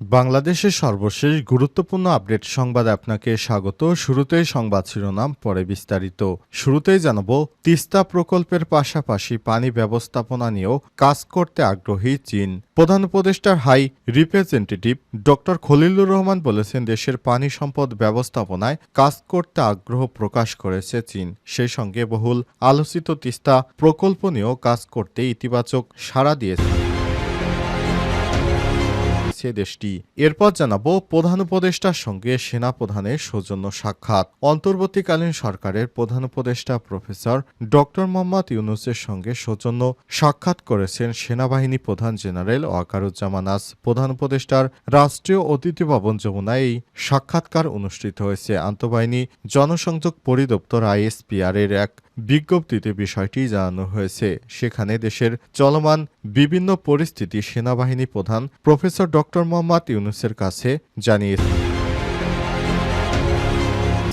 বাংলাদেশের সর্বশেষ গুরুত্বপূর্ণ আপডেট সংবাদ আপনাকে স্বাগত। শুরুতেই সংবাদ শিরোনাম, পরে বিস্তারিত। শুরুতেই জানাব, তিস্তা প্রকল্পের পাশাপাশি পানি ব্যবস্থাপনা নিয়েও কাজ করতে আগ্রহী চীন। প্রধান উপদেষ্টার high representative doctor Khalilur Rahman বলেছেন, দেশের পানি সম্পদ ব্যবস্থাপনায় কাজ করতে আগ্রহ প্রকাশ করেছে চীন। সেই সঙ্গে বহুল আলোচিত তিস্তা প্রকল্প নিয়েও কাজ করতে ইতিবাচক সাড়া দিয়েছে। করেছে দেশটি। এরপর জানাব, প্রধান উপদেষ্টার সঙ্গে সেনা প্রধানের সৌজন্য সাক্ষাৎ। অন্তর্বর্তীকালীন সরকারের প্রধান উপদেষ্টা প্রফেসর ডক্টর মোহাম্মদ ইউনুসের সঙ্গে সৌজন্য সাক্ষাৎ করেছেন সেনাবাহিনী প্রধান জেনারেল ওয়াকারুজ্জামান আজ। প্রধান উপদেষ্টার রাষ্ট্রীয় অতিথি ভবন যমুনায় এই সাক্ষাৎকার অনুষ্ঠিত হয়েছে। আন্তঃবাহিনী জনসংযোগ পরিদপ্তর আইএসপিআর এর এক বিজ্ঞপ্তিতে বিষয়টি জানানো হয়েছে। সেখানে দেশের চলমান বিভিন্ন পরিস্থিতি সেনাবাহিনী প্রধান প্রফেসর ডক্টর মোহাম্মদ ইউনুসের কাছে জানিয়েছে।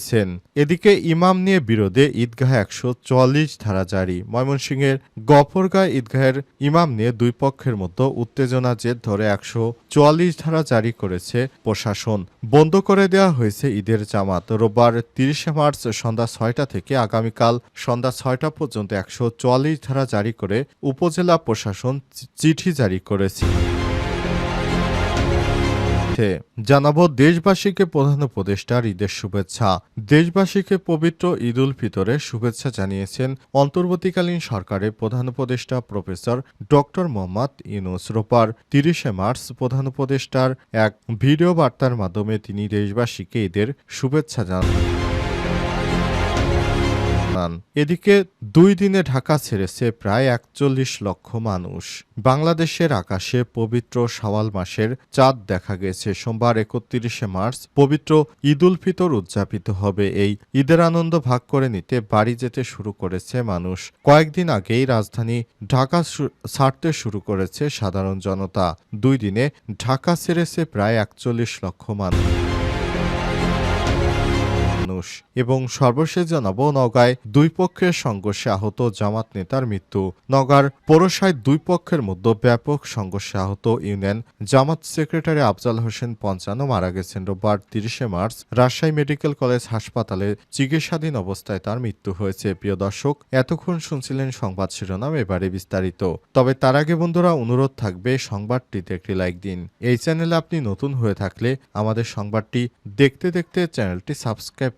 দিয়েছেন। এদিকে ইমাম নিয়ে বিরোধে ঈদগাহ একশো চুয়াল্লিশ ধারা জারি। ময়মনসিংহের গফরগাঁ ঈদগাহের ইমাম নিয়ে দুই পক্ষের মতো উত্তেজনা জের ধরে একশো চুয়াল্লিশ ধারা জারি করেছে প্রশাসন। বন্ধ করে দেওয়া হয়েছে ঈদের জামাত। রোববার তিরিশে মার্চ সন্ধ্যা ছয়টা থেকে আগামীকাল সন্ধ্যা ছয়টা পর্যন্ত একশো চুয়াল্লিশ ধারা জারি করে উপজেলা প্রশাসন চিঠি জারি করেছে। মধ্যে জানাব দেশবাসীকে প্রধান উপদেষ্টার ঈদের শুভেচ্ছা। দেশবাসীকে পবিত্র ঈদ উল ফিতরের শুভেচ্ছা জানিয়েছেন অন্তর্বর্তীকালীন সরকারের প্রধান উপদেষ্টা প্রফেসর ডক্টর মোহাম্মদ ইউনুস রোপার। তিরিশে মার্চ প্রধান উপদেষ্টার এক ভিডিও বার্তার মাধ্যমে তিনি দেশবাসীকে ঈদের শুভেচ্ছা জানান। জানান এদিকে দুই দিনে ঢাকা ছেড়েছে প্রায় একচল্লিশ লক্ষ মানুষ। বাংলাদেশের আকাশে পবিত্র শাওয়াল মাসের চাঁদ দেখা গেছে। সোমবার একত্রিশে মার্চ পবিত্র ঈদ উল ফিতর উদযাপিত হবে। এই ঈদের আনন্দ ভাগ করে নিতে বাড়ি যেতে শুরু করেছে মানুষ। কয়েকদিন আগেই রাজধানী ঢাকা ছাড়তে শুরু করেছে সাধারণ জনতা। দুই দিনে ঢাকা ছেড়েছে প্রায় একচল্লিশ লক্ষ মানুষ। মানুষ এবং সর্বশেষ জানাব নগায় দুই পক্ষের সংঘর্ষে আহত জামাত নেতার মৃত্যু। নগার পৌরসায় দুই পক্ষের মধ্যে ব্যাপক সংঘর্ষে আহত ইউনিয়ন জামাত সেক্রেটারি আফজাল হোসেন পঞ্চান্ন মারা গেছেন রোববার তিরিশে মার্চ রাজশাহী মেডিকেল কলেজ হাসপাতালে চিকিৎসাধীন অবস্থায় তার মৃত্যু হয়েছে। প্রিয় দর্শক, এতক্ষণ শুনছিলেন সংবাদ শিরোনাম, এবারে বিস্তারিত। তবে তার আগে বন্ধুরা, অনুরোধ থাকবে সংবাদটিতে একটি লাইক দিন। এই চ্যানেলে আপনি নতুন হয়ে থাকলে আমাদের সংবাদটি দেখতে দেখতে চ্যানেলটি সাবস্ক্রাইব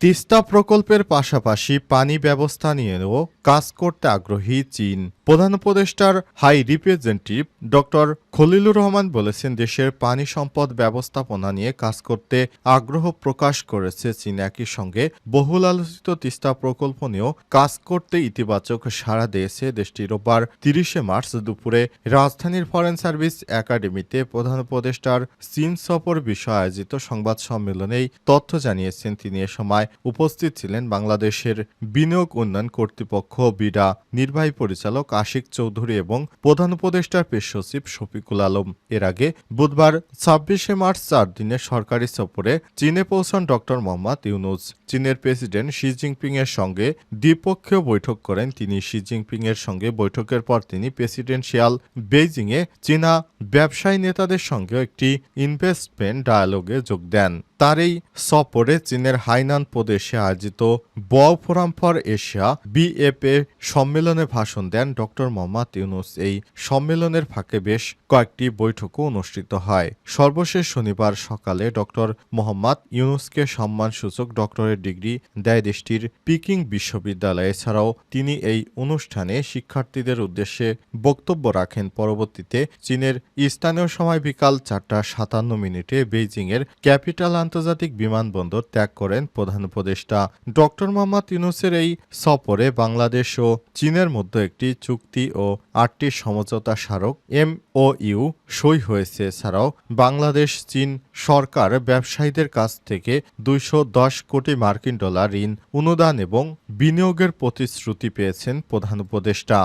তিস্তা প্রকল্পের পাশাপাশি পানি ব্যবস্থা নিয়েও কাজ করতে আগ্রহী চীন। প্রধান উপদেষ্টার high representative doctor Khalilur Rahman বলেছেন, দেশের পানি সম্পদ ব্যবস্থাপনা নিয়ে কাজ করতে আগ্রহ প্রকাশ করেছে চীন। একই সঙ্গে বহুল আলোচিত তিস্তা প্রকল্প নিয়েও কাজ করতে ইতিবাচক সাড়া দিয়েছে দেশটি। রোববার তিরিশে মার্চ দুপুরে রাজধানীর ফরেন সার্ভিস একাডেমিতে প্রধান উপদেষ্টার চীন সফর বিষয়ে আয়োজিত সংবাদ সম্মেলনেই তথ্য জানিয়েছেন। তিনি এ সময় উপস্থিত ছিলেন বাংলাদেশের বিনিয়োগ উন্নয়ন কর্তৃপক্ষ, বিডা নির্বাহী পরিচালক আশিক চৌধুরী এবং প্রধান উপদেষ্টার পেশ সচিব শফিকুল আলম। এর আগে বুধবার ছাব্বিশে মার্চ চার দিনের সরকারি সফরে চীনে পৌঁছান ডক্টর মোহাম্মদ ইউনুস। চীনের প্রেসিডেন্ট শি জিনপিং এর সঙ্গে দ্বিপক্ষীয় বৈঠক করেন তিনি। শি জিনপিং এর সঙ্গে বৈঠকের পর তিনি প্রেসিডেন্সিয়াল বেইজিংয়ে চীনা ব্যবসায়ী নেতাদের সঙ্গে একটি ইনভেস্টমেন্ট ডায়ালগে যোগ দেন। তার এই সফরে চীনের হাইনান প্রদেশে আয়োজিত Boao forum for Asia BFA সম্মেলনে ভাষণ দেন ডক্টর মোহাম্মদ ইউনুস। এই সম্মেলনের ফাঁকে বেশ কয়েকটি বৈঠকও অনুষ্ঠিত হয়। সর্বশেষ শনিবার সকালে ডক্টর মোহাম্মদ ইউনুসকে সম্মানসূচক ডক্টরের ডিগ্রি দেয় দেশটির পিকিং বিশ্ববিদ্যালয়। এছাড়াও তিনি এই অনুষ্ঠানে শিক্ষার্থীদের উদ্দেশ্যে বক্তব্য রাখেন। পরবর্তীতে চীনের স্থানীয় সময় বিকাল চারটা সাতান্ন মিনিটে বেইজিংয়ের ক্যাপিটাল আন্তর্জাতিক বিমানবন্দর ত্যাগ করেন প্রধান উপদেষ্টা। ডক্টর মোহাম্মদ ইউনুসের এই সফরে বাংলাদেশ ও চীনের মধ্যে একটি চুক্তি ও আটটি সমঝোতা স্মারক এম ও ইউ সই হয়েছে। এছাড়াও বাংলাদেশ চীন সরকার ব্যবসায়ীদের কাছ থেকে দুইশো দশ কোটি মার্কিন ডলার ঋণ, অনুদান এবং বিনিয়োগের প্রতিশ্রুতি পেয়েছেন প্রধান উপদেষ্টা।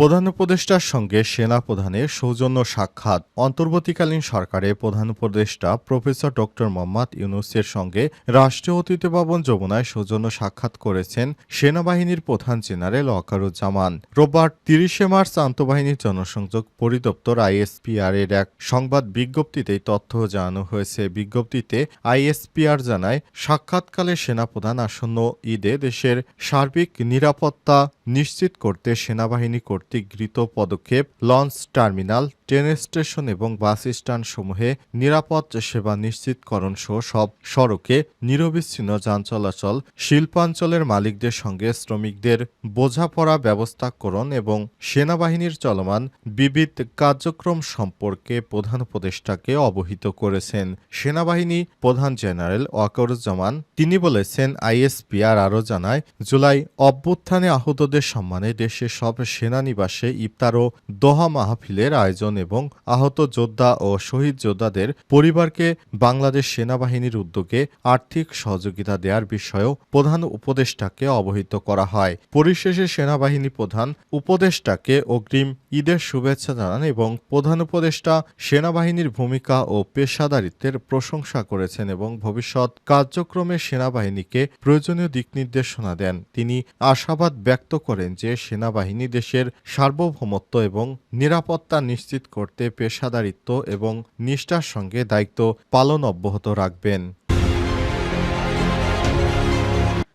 প্রধান উপদেষ্টার সঙ্গে সেনা প্রধানের সৌজন্য সাক্ষাৎ। অন্তর্বর্তীকালীন সরকারে প্রধান উপদেষ্টা প্রফেসর ডক্টর মোহাম্মদ ইউনুসের সঙ্গে রাষ্ট্রীয় অতিথি ভবন যমুনায় সৌজন্য সাক্ষাৎ করেছেন সেনাবাহিনীর প্রধান জেনারেল ওয়াকারুজ্জামান। রোববার তিরিশে মার্চ আন্তঃবাহিনীর জনসংযোগ পরিদপ্তর আইএসপিআর এর এক সংবাদ বিজ্ঞপ্তিতেই তথ্য জানানো হয়েছে। বিজ্ঞপ্তিতে আইএসপিআর জানায়, সাক্ষাৎকালে সেনাপ্রধান আসন্ন ঈদে দেশের সার্বিক নিরাপত্তা নিশ্চিত করতে সেনাবাহিনী কর্তৃক গৃহীত পদক্ষেপ, লঞ্চ টার্মিনাল, ট্রেন স্টেশন এবং বাস স্ট্যান্ড সমূহে নিরাপদ সেবা নিশ্চিতকরণ সহ সব সড়কে নিরবিচ্ছিন্ন যান চলাচল, শিল্পাঞ্চলের মালিকদের সঙ্গে শ্রমিকদের বোঝাপড়া ব্যবস্থাকরণ এবং সেনাবাহিনীর চলমান বিবিধ কার্যক্রম সম্পর্কে প্রধান উপদেষ্টাকে অবহিত করেছেন। সেনাবাহিনী প্রধান জেনারেল ওয়াকরুজ্জামান তিনি বলেছেন, আইএসপিআর আরও জানায়, জুলাই অভ্যুত্থানে আহতদের সম্মানে দেশের সব সেনানিবাসে ইফতার ও দোহা মাহফিলের আয়োজন এবং আহত যোদ্ধা ও শহীদ যোদ্ধাদের পরিবারকে বাংলাদেশ সেনাবাহিনীর উদ্যোগে আর্থিক সহযোগিতা দেওয়ার বিষয়েও প্রধান উপদেষ্টাকে অবহিত করা হয়। পরিশেষে সেনাবাহিনী প্রধান উপদেষ্টাকে অগ্রিম ঈদের শুভেচ্ছা জানান এবং প্রধান উপদেষ্টা সেনাবাহিনীর ভূমিকা ও পেশাদারিত্বের প্রশংসা করেছেন এবং ভবিষ্যৎ কার্যক্রমে সেনাবাহিনীকে প্রয়োজনীয় দিক নির্দেশনা দেন। তিনি আশাবাদ ব্যক্ত করেন যে সেনাবাহিনী দেশের সার্বভৌমত্ব এবং নিরাপত্তা নিশ্চিত করতে পেশাদারিত্ব এবং নিষ্ঠার সঙ্গে দায়িত্ব পালন অব্যাহত রাখবেন।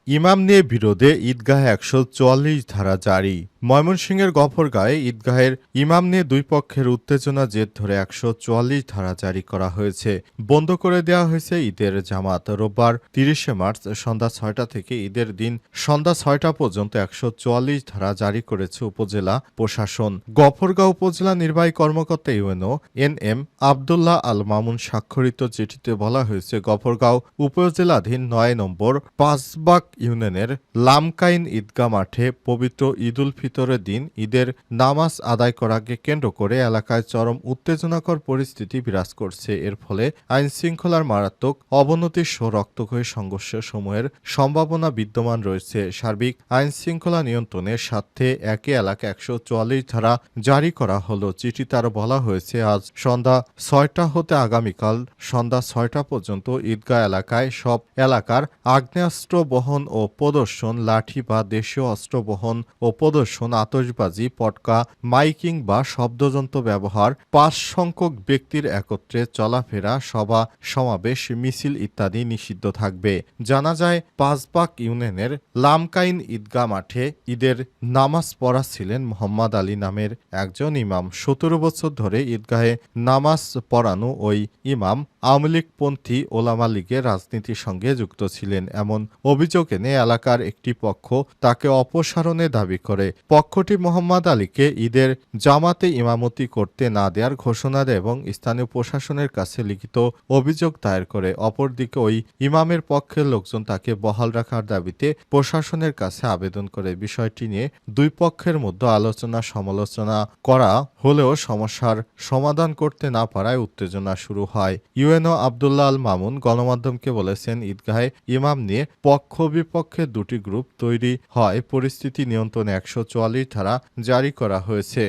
ইমাম নিয়ে বিরোধে ঈদগাহে একশো চুয়াল্লিশ ধারা জারি। ময়মনসিংহের গফরগাঁয়ে ঈদগাহের ইমাম নিয়ে দুই পক্ষের উত্তেজনা জের ধরে একশো চুয়াল্লিশ ধারা জারি করা হয়েছে। বন্ধ করে দেওয়া হয়েছে ঈদের জামাত। রোববার তিরিশে মার্চ সন্ধ্যা ছয়টা থেকে ঈদের দিন সন্ধ্যা ছয়টা পর্যন্ত একশো চুয়াল্লিশ ধারা জারি করেছে উপজেলা প্রশাসন। গফরগাঁও উপজেলা নির্বাহী কর্মকর্তা UNO N M Abdullah Al Mamun স্বাক্ষরিত চিঠিতে বলা হয়েছে, গফরগাঁও উপজেলাধীন নয় নম্বর পাঁচবাগ ইউনিয়নের লামকাইন ঈদগাহ মাঠে পবিত্র ঈদুল ফিতরের দিন ঈদের নামাজ আদায় করাকে কেন্দ্র করে এলাকায় চরম উত্তেজনাকর পরিস্থিতি বিরাজ করছে। এর ফলে আইন শৃঙ্খলার মারাত্মক অবনতি সহ রক্তক্ষয়ী সংঘর্ষ সমূহের সম্ভাবনা বিদ্যমান রয়েছে। সার্বিক আইন শৃঙ্খলা নিয়ন্ত্রণের স্বার্থে একই এলাকা একশো চুয়াল্লিশ ধারা জারি করা হলো। চিঠিতে আরও বলা হয়েছে, আজ সন্ধ্যা ছয়টা হতে আগামীকাল সন্ধ্যা ছয়টা পর্যন্ত ঈদগাহ এলাকায় সব এলাকার আগ্নেয়াস্ত্র বহন ও প্রদর্শন, লাঠি বা দেশীয় অস্ত্র বহন ও প্রদর্শন আতসবাজি পটকা, মাইকিং বা শব্দযন্ত্র ব্যবহার, পাঁচ সংখ্যক ব্যক্তির একত্রে চলাফেরা, সভা, সমাবেশ, মিছিল ইত্যাদি নিষিদ্ধ থাকবে। জানা যায় পাঁচবাগ ইউনিয়নের লামকাইন ঈদগা মাঠে ঈদের নামাজ পড়া ছিলেন মোহাম্মদ আলী নামের একজন ইমাম। সতেরো বছর ধরে ঈদগাহে নামাজ পড়ানো ওই ইমাম আওয়ামী লীগপন্থী ওলামা লীগের রাজনীতির সঙ্গে যুক্ত ছিলেন। এমন অভিযোগ এনে এলাকার একটি পক্ষ তাকে অপসারণে দাবি করে। পক্ষটি মোহাম্মদ আলীকে ঈদের জামাতে ইমামতি করতে না দেওয়ার ঘোষণা দেয় এবং স্থানীয় প্রশাসনের কাছে লিখিত অভিযোগ দায়ের করে। অপরদিকে ওই ইমামের পক্ষের লোকজন তাকে বহাল রাখার দাবিতে প্রশাসনের কাছে আবেদন করে। বিষয়টি নিয়ে দুই পক্ষের মধ্যে আলোচনা সমালোচনা করা হলেও সমস্যার সমাধান করতে না পারায় উত্তেজনা শুরু হয়। ইউএনও আবদুল্লাহ আল মামুন গণমাধ্যমকে বলেছেন, ঈদগাহে ইমাম নিয়ে পক্ষ বিপক্ষে দুটি গ্রুপ তৈরি হয়। পরিস্থিতি নিয়ন্ত্রণে একশো চুয়াল্লিশ ধারা জারি করা হয়েছে।